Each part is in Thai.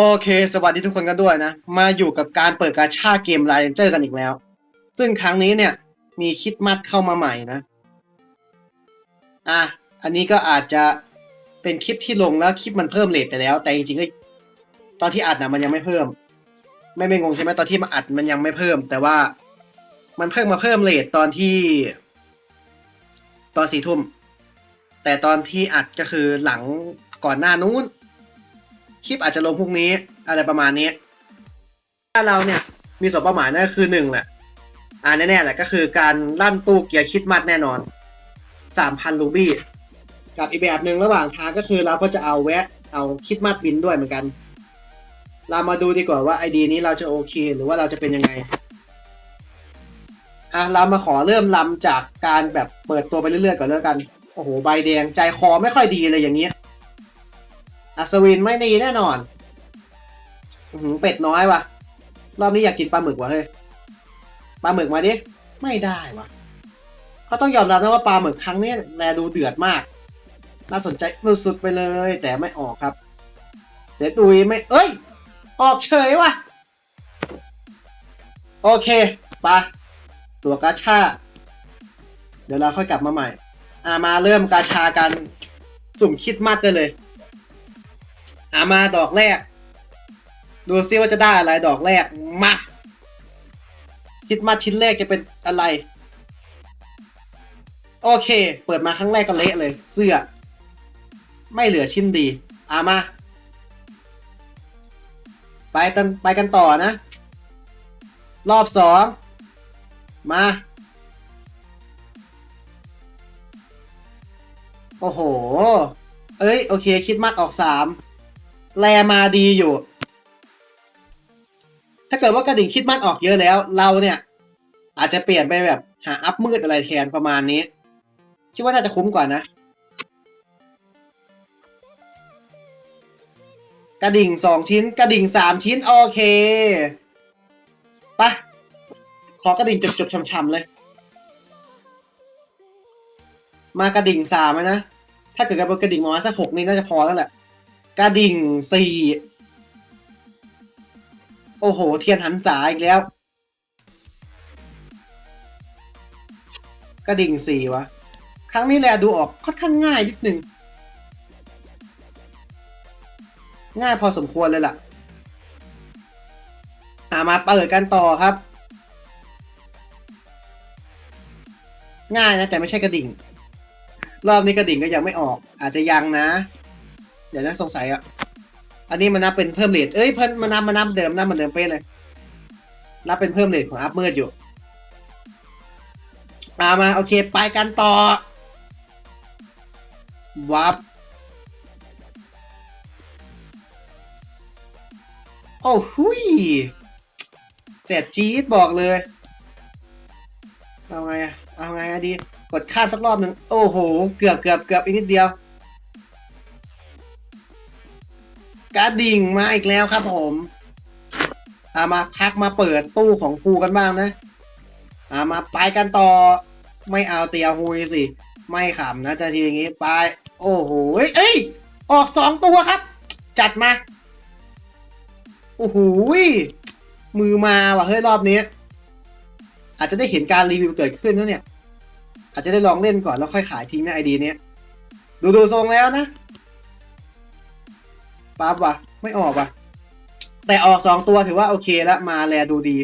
โอเค สวัสดีทุกคนกันด้วยนะ มาอยู่กับการเปิดกาชาเกมไลน์เจอร์กันอีกแล้ว ซึ่งครั้งนี้เนี่ยมีคิดมัดเข้ามาใหม่นะ อะ อันนี้ก็อาจจะเป็นคลิปที่ลงแล้วคลิปมันเพิ่มเลทไปแล้ว แต่จริงๆก็ตอนที่อัดนะมันยังไม่เพิ่ม ไม่ไม่งงใช่ไหมตอนที่มาอัดมันยังไม่เพิ่ม แต่ว่ามันเพิ่งมาเพิ่มเลทตอนที่ ตอนสี่ทุ่ม แต่ตอนที่อัดก็คือหลังก่อนหน้านู้น คลิปอาจจะลงพรุ่งนี้ อะไรประมาณนี้ถ้าเราเนี่ยมีสองเป้าหมายนั่นก็คือหนึ่งแหละอ่าแน่ๆแหละก็คือการลั่นตู้เกียร์คิดมัดแน่นอนสามพันรูบี้กับอีกแบบหนึ่งระหว่างทางก็คือเราก็จะเอาแวะ เอาคิดมัดบินด้วยเหมือนกัน เรามาดูดีกว่าว่าไอดีนี้เราจะโอเค หรือว่าเราจะเป็นยังไงอะเรามาขอเริ่มลำจากการแบบเปิดตัวไปเรื่อยๆก่อนแล้วกัน โอ้โห ใบแดงใจคอไม่ค่อยดีเลยอย่างเงี้ย อัศวินไม่ดีแน่นอนอเป็ดน้อยว่ะ รอบนี้อยากกินปลาหมึกว่ะเฮ้ย ปลาหมึกมาดิ ไม่ได้ว่ะ เขาต้องยอมรับนะว่าปลาหมึกครั้งนี้แลดูเดือดมาก น่าสนใจสุดๆไปเลย แต่ไม่ออกครับ เจตุยไม่ เอ้ย ออกเฉยว่ะ โอเคปะตัวกาชา เดี๋ยวเราค่อยกลับมาใหม่ อ่ามาเริ่มกาชากัน สุ่มคิดมัดได้เลย อามาดอกแรก ดูซิว่าจะได้อะไรดอกแรก มาคิดมาชิ้นแรกจะเป็นอะไร โอเค เปิดมาครั้งแรกก็เละเลย เสื้อ ไม่เหลือชิ้นดี อามา ไปกันไปกันต่อนะ รอบสองมา โอ้โห เอ้ย โอเค คิดมากออกสาม แลมาดีอยู่ ถ้าเกิดว่ากระดิ่งคิดมัดออกเยอะแล้ว เราเนี่ย อาจจะเปลี่ยนไปแบบ หาอัพมืดอะไรแทนประมาณนี้ คิดว่าน่าจะคุ้มกว่านะ กระดิ่งสองชิ้น กระดิ่งสามชิ้น โอเคไปะขอกระดิ่งจบๆช้ำๆเลย มากระดิ่งสามนะ ถ้าเกิดกระดิ่งมาสักหกนี่น่าจะพอแล้วแหละ กระดิ่งสี่โอ้โห เทียนหันษาอีกแล้ว กระดิ่งสี่วะ ครั้งนี้แลดูออกค่อนข้างง่ายนิดนึงง่ายพอสมควรเลยล่ะหามาเปิดกันต่อครับ ง่ายนะแต่ไม่ใช่กระดิ่ง รอบนี้กระดิ่งก็ยังไม่ออก อาจจะยังนะ เดี๋ยวนะสงสัยอะ อันนี้มันนับเป็นเพิ่มเลทเอ้ยเพิ่มมันนับมันนับเดิมนับเหมือนเดิมเป๊ะเลย นับเป็นเพิ่มเลทของอัพมืดอยู่มามาโอเค ไปกันต่อ วับ โอ้หุยแสบจี๊ดบอกเลย เอาไงอะเอาไงอะดี กดข้ามสักรอบหนึ่ง โอ้โห เกือบเกือบเกือบอีกนิดเดียว กระดิ่งมาอีกแล้วครับผมอามาพักมาเปิดตู้ของภูกันบ้างนะอามาไปกันต่อ ไม่เอาเตียหุยสิ ไม่ขำนะจะทีอย่างงี้ไป โอ้โหเอ้ยอ้ออกสองตัวครับ จัดมา โอ้โหมือมาว่ะเฮ้ยรอบนี้ อาจจะได้เห็นการรีวิวเกิดขึ้นนะเนี่ย อาจจะได้ลองเล่นก่อนแล้วค่อยขายทิ้งนไอดีเนี้ยดูดูทรงแล้วนะ ปั๊บว่ะ ไม่ออกว่ะ แต่ออกสองตัวถือว่าโอเคแล้วมาแลดูดี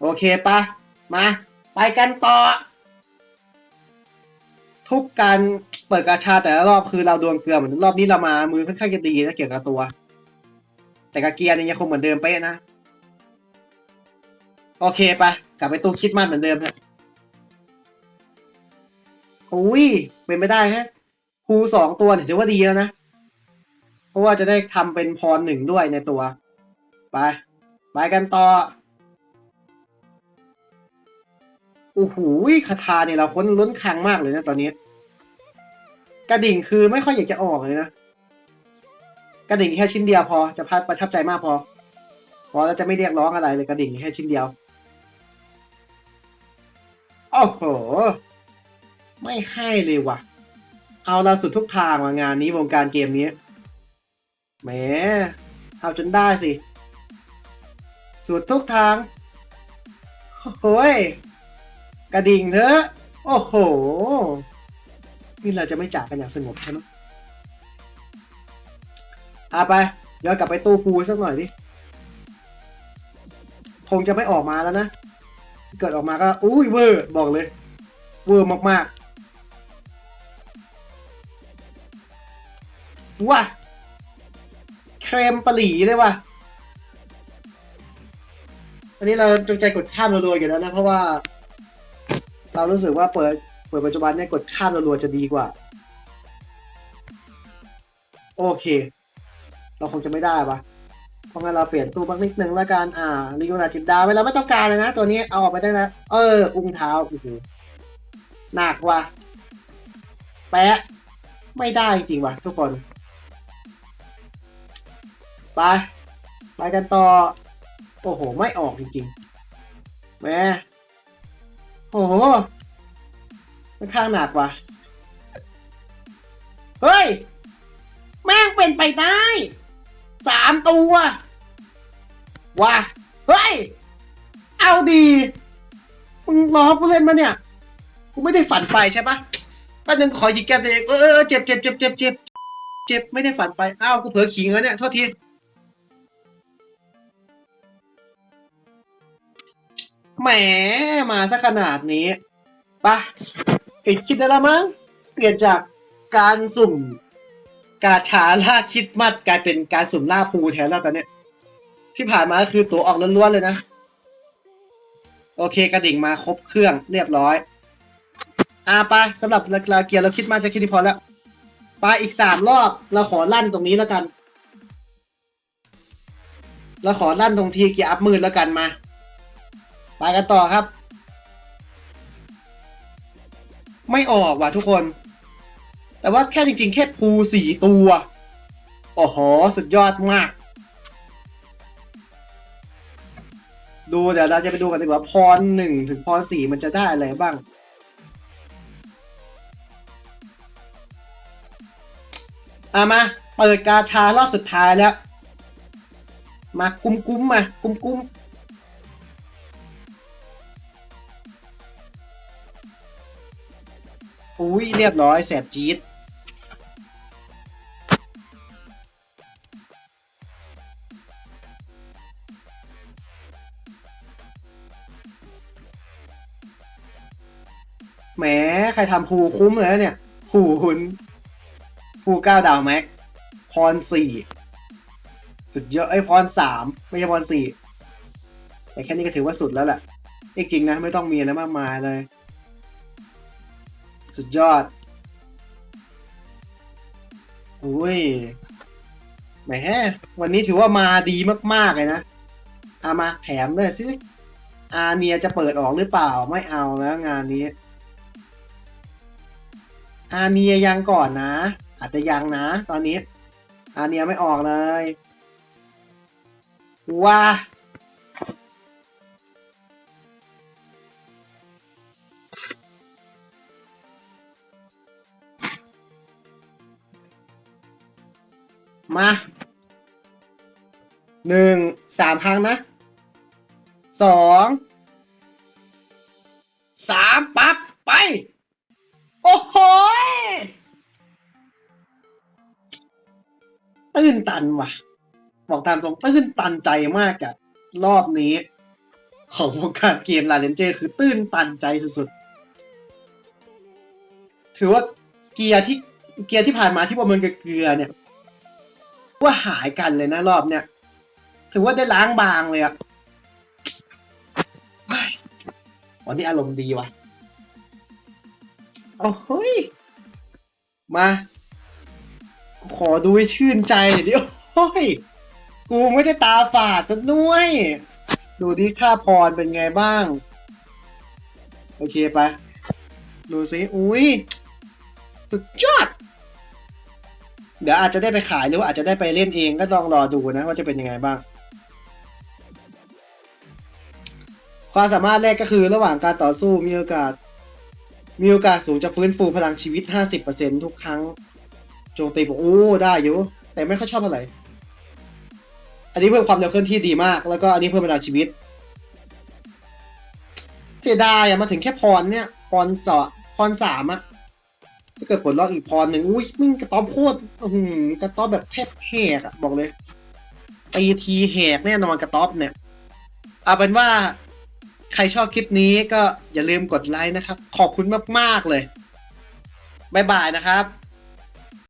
โอเคปะมา ไปกันต่อ ทุกการเปิดกาชาแต่ละรอบคือเราดวงเกลือเหมือนรอบนี้เรามามือค่อนข้างจะดีนะเกี่ยวกับตัว แต่กาเกียร์นี่ยังคงเหมือนเดิมเป๊ะนะ โอเคปะกลับไปตู้คิดมากเหมือนเดิมฮะอุ้ยเป็นไม่ได้ฮะครูสองตัวถือว่าดีแล้วนะ เพราะว่าจะได้ทำเป็นพรหนึ่งด้วยในตัว ไป ไปกันต่อโอ้โหคาถาเนี่ยเราค้นล้นคลังมากเลยนะตอนนี้ กระดิ่งคือไม่ค่อยอยากจะออกเลยนะ กระดิ่งแค่ชิ้นเดียวพอจะประทับใจมากพอ พอแล้วจะไม่เรียกร้องอะไรเลยกระดิ่งแค่ชิ้นเดียวโอ้โห ไม่ให้เลยว่ะ เอาเราสุดทุกทางว่ะงานนี้วงการเกมนี้ แหมเอาจนได้สิ สุดทุกทาง โอ้ย กระดิ่งเถอะ โอ้โห นี่เราจะไม่จากกันอย่างสงบใช่ไหมอาไปย้อนกลับไปตู้ปูสักหน่อยดิ คงจะไม่ออกมาแล้วนะ เกิดออกมาก็อุ้ยเวอร์บอกเลย เวอร์มากๆว้า เครมปลีเลยว่ะ อันนี้เราจงใจกดข้ามรัวๆอยู่แล้วนะ เพราะว่า เรารู้สึกว่าเปิดเปิดปัจจุบันเนี่ยกดข้ามรัวๆจะดีกว่า โอเค เราคงจะไม่ได้ปะเพราะงั้นเราเปลี่ยนตู้บ้างนิดนึงล้วกัน อ่าลิโกนาจิตดาวเวลาไม่ต้องการเลยนะ ตัวนี้เอาออกไปได้นะเออ อุ้งเท้าโอ้โหหนักว่ะแปะไม่ได้จริงว่ะทุกคน ไป ไปกันต่อ โอ้โห ไม่ออกจริงๆแหม่โอ้โหค่อนข้างหนักว่ะ เฮ้ย แม่งเป็นไปได้ สามตัว ว่ะ เฮ้ย เอาดี มึงล้อกูเล่นมาเนี่ย กูไม่ได้ฝันไปใช่ปะป้าหนึ่งขอหยิกแก้มเองเออเออเจ็บเจ็บเจ็บเจ็บเจ็บเจ็บไม่ได้ฝันไป อ้าว กูเผลอขิงแล้วเนี่ย โทษที แหมมาซะขนาดนี้ปะปิดคิดได้แล้วมั้ง เปลี่ยนจากการสุ่ม กาชาล่าคิดมัดกลายเป็นการสุ่มล่าภูแทนแล้วตอนเนี้ยที่ผ่านมาคือตัวออกล้วนๆเลยนะ โอเคกระดิ่งมาครบเครื่องเรียบร้อย อ่าไปสำหรับลาเกียร์เราคิดมาจะคิดที่พอแล้วไปอีกสามรอบเราขอลั่นตรงนี้แล้วกัน เราขอลั่นตรงทีเกียร์อัพมืดแล้วกันมา ไปกันต่อครับ ไม่ออกว่ะทุกคน แต่ว่าแค่จริง ๆ แค่ภูสี่ตัวโอ้โหสุดยอดมาก ดูเดี๋ยวเราจะไปดูกันดีกว่าพรหนึ่งถึงพรสี่มันจะได้อะไรบ้างอามา เปิดกาชารอบสุดท้ายแล้ว มากุ้มกุ้มๆมา กุ้มกุ้ม อุ้ยเรียบร้อยแสบจี๊ดแหมใครทำภูคุ้มเลยนะเนี่ยภูหุนภูเก้าดาวแม็กพรสี่สุดเยอะไอ้พรสามไม่ใช่พรสี่แต่แค่นี้ก็ถือว่าสุดแล้วแหละจริงๆนะไม่ต้องมีอะไรมากมายเลย สุดยอด อุ้ย แหม วันนี้ถือว่ามาดีมาก ๆ เลยนะเอามาแถมเลยสิ อาเนียจะเปิดออกหรือเปล่า ไม่เอาแล้วงานนี้ อาเนียยังก่อนนะ อาจจะยังนะ ตอนนี้ อาเนียไม่ออกเลย ว้า มาหนึ่งสามครั้งนะสองสามปั๊บไป โอ้โหตื้นตันว่ะ บอกตามตรงตื้นตันใจมากอะรอบนี้ ของวงการเกมลาเลนเจอร์คือตื้นตันใจสุดๆ ถือว่าเกียร์ที่เกียร์ที่ผ่านมาที่ประเมินเกลือเนี่ย ว่าหายกันเลยนะรอบเนี้ยถือว่าได้ล้างบางเลยอะวันนี้อารมณ์ดีว่ะโอ้เฮ้ยมา ขอดูให้ชื่นใจหน่อยดิโอ้ย กูไม่ได้ตาฝาดซะด้วย ดูดิค่าพรเป็นไงบ้าง โอเคไปดูสิ อุ้ย สุดยอด เดี๋ยวอาจจะได้ไปขายหรือว่าอาจจะได้ไปเล่นเองก็ลองรอดูนะว่าจะเป็นยังไงบ้าง ความสามารถแรกก็คือระหว่างการต่อสู้มีโอกาส มีโอกาสสูงจะฟื้นฟูพลังชีวิต 50%ทุกครั้ง โจมตีบอกโอ้ได้อยู่ แต่ไม่ค่อยชอบอะไร อันนี้เพิ่มความเร็วเคลื่อนที่ดีมาก แล้วก็อันนี้เพิ่มพลังชีวิต เสียดายอะมาถึงแค่พรเนี่ยพรสอพรสามอะ ถ้าเกิดผลล็อกอีกพรหนึ่งอุ้ยมึงกระต๊อบโคตรอื้อหือกระต๊อบแบบแทบแหกอะบอกเลยตีทีแหกแน่นอนกระต๊อบเนี่ยเอาเป็นว่าใครชอบคลิปนี้ก็อย่าลืมกดไลค์นะครับ ขอบคุณมาก ๆ เลย บ๊ายบายนะครับ